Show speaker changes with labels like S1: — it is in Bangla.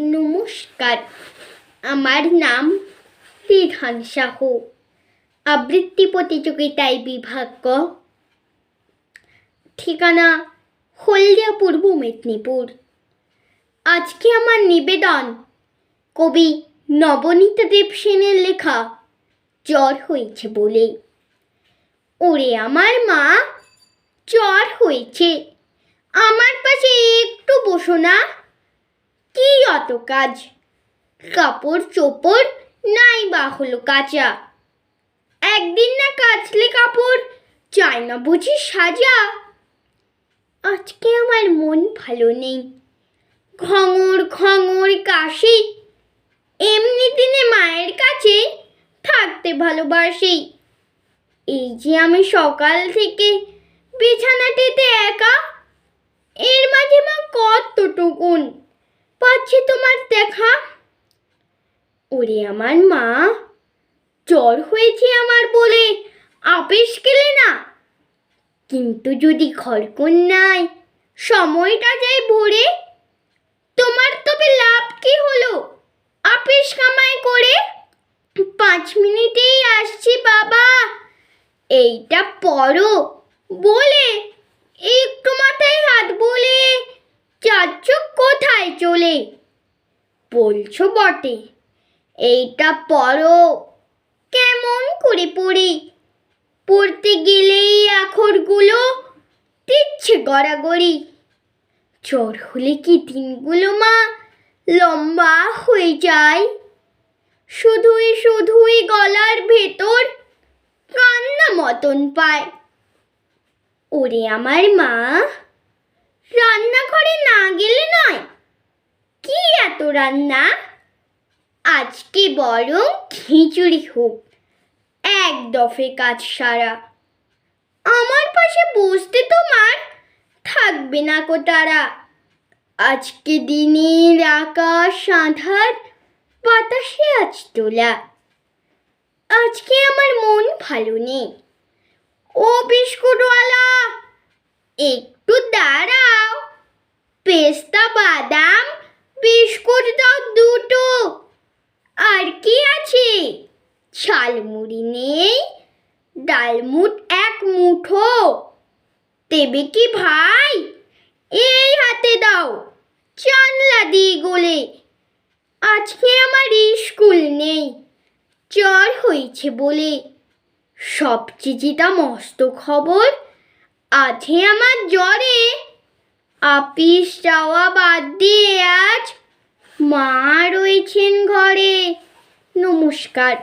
S1: নমস্কার। আমার নাম রিধান সাহু। আবৃত্তি প্রতিযোগিতায় বিভাগ। ঠিকানা হলদিয়া পূর্ব মেদিনীপুর। আজকে আমার নিবেদন কবি নবনীতা দেব সেনের লেখা জ্বর হয়েছে বলে। ওরে আমার মা, জ্বর হয়েছে। আমার পাশে একটু বসো না। কি অত কাজ? কাপড় চোপড় নাই বা হলো কাচা। একদিন না কাচলে কাপড় চায় না বুঝি সাজা। আজকে আমার মন ভালো নেই। ঘঙর ঘঙর কাশি, এমনি দিনে মায়ের কাছে থাকতে ভালোবাসি। এই যে আমি সকাল থেকে বিছানাটিতে একা, এর মাঝে মা কতটুকুন? পাচ্ছে তোমার দেখা। ওরে আমার মা, জ্বর হয়েছে আমার বলে, আপিস গেলে না? কিন্তু যদি ঘরকন্যায় সময়টা যায় ভরে। তোমার তবে লাভ কি হলো? আপিস কামাই করে পাঁচ মিনিটেই আসছি বাবা। এইটা পড়ো, বলে, একটু মাথায় হাত বলছো বটে? এইটা পড়ো কেমন করে পড়ি? পড়তে গেলেই আখরগুলো দিচ্ছে গড়াগড়ি। জ্বর হলে কি দিনগুলো, মা, লম্বা হয়ে যায়? শুধুই শুধুই গলার ভেতর কান্না মতন পায়। ওরে আমার মা, রান্নাঘরে না গেলে নয় কি এত রান্না? আজকে বরং খিচুড়ি হোক। এক দফে কাজ সারা। আমার পাশে বসতে তোমার থাকবে না কো তারা। আজকে দিনের আকাশ আধার, বাতাসে আজ তোলা। আজকে আমার মন ভালো নেই। ও বিস্কুটওয়ালা, একটু দাঁড়াও। পেস্তা, বাদাম বিস্কুট দাও দুটো। আর কি আছে? ঝালমুড়ি নেই, ডালমুট এক মুঠো। দেবে কি ভাই? এই হাতে দাও, জানলা দিয়ে গোলে। আজকে আমার স্কুল নেই, জ্বর হয়েছে বলে। সবচেয়ে মস্ত খবর আছে আমার জ্বরে আপিস যাওয়া বাদ দিয়ে আজ মা রয়েছেন ঘরে। নমস্কার।